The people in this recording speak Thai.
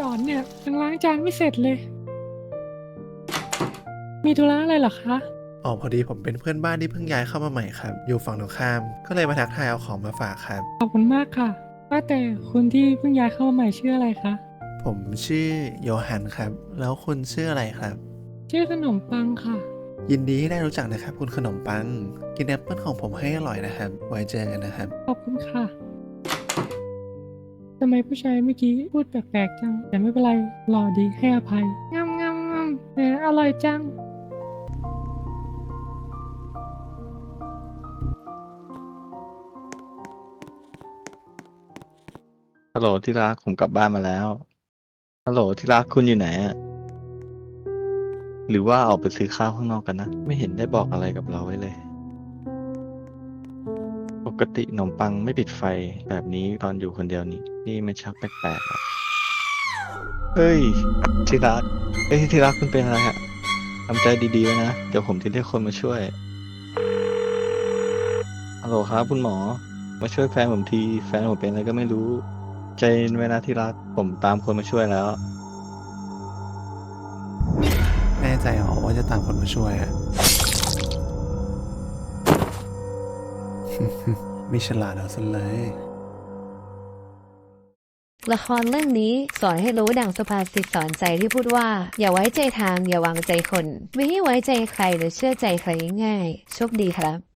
ก่อนเนี่ยยังล้างจานไม่เสร็จเลย มีธุระอะไรเหรอคะ อ๋อพอดีผมเป็นเพื่อนบ้านที่เพิ่งย้ายเข้ามาใหม่ครับ อยู่ฝั่งตรงข้าม ก็เลยมาทักทายเอาของมาฝากครับ ขอบคุณมากค่ะว่าแต่คุณที่เพิ่งย้ายเข้ามาใหม่ชื่ออะไรคะ ผมชื่อโยฮันครับ แล้วคุณชื่ออะไรครับ ชื่อขนมปังค่ะ ยินดีที่ได้รู้จักนะครับ คุณขนมปัง กินแอปเปิลของผมให้อร่อยนะครับ ไว้เจอกันนะครับ ขอบคุณค่ะ ทำไมผู้ชายเมื่อกี้พูดแปลกๆจัง แต่ไม่เป็นไรหล่อดีให้อภัยงามงามงามแหมอร่อยจัง ฮัลโหลที่รักผมกลับบ้านมาแล้ว ฮัลโหลที่รักคุณอยู่ไหนอะหรือว่าออกไปซื้อข้าวข้างนอกกันนะ ไม่เห็นได้บอกอะไรกับเราไว้เลย กติขนมปังไม่ปิดไฟแบบนี้ตอนอยู่คนเดียวนี่นี่มันชักแปลกๆอะเฮ้ยที่รักเอ้ยที่รักคุณเป็นอะไรอะทำใจดีๆไว้นะ เดี๋ยวผมจะเรียกคนมาช่วยฮัลโหลครับคุณหมอ มาช่วยแฟนผมที แฟนผมเป็นอะไรก็ไม่รู้ ใจเย็นไว้นะที่รัก ผมตามคนมาช่วยแล้ว แน่ใจเหรอว่าจะตามคนมาช่วยอะ ไม่ฉลาดเอาซะเลย ละครเรื่องนี้สอนให้รู้ดังสุภาษิตสอนใจที่พูดว่า อย่าไว้ใจทางอย่าวางใจคน ไม่ให้ไว้ใจใครหรือเชื่อใจใครง่ายๆโชคดีครับ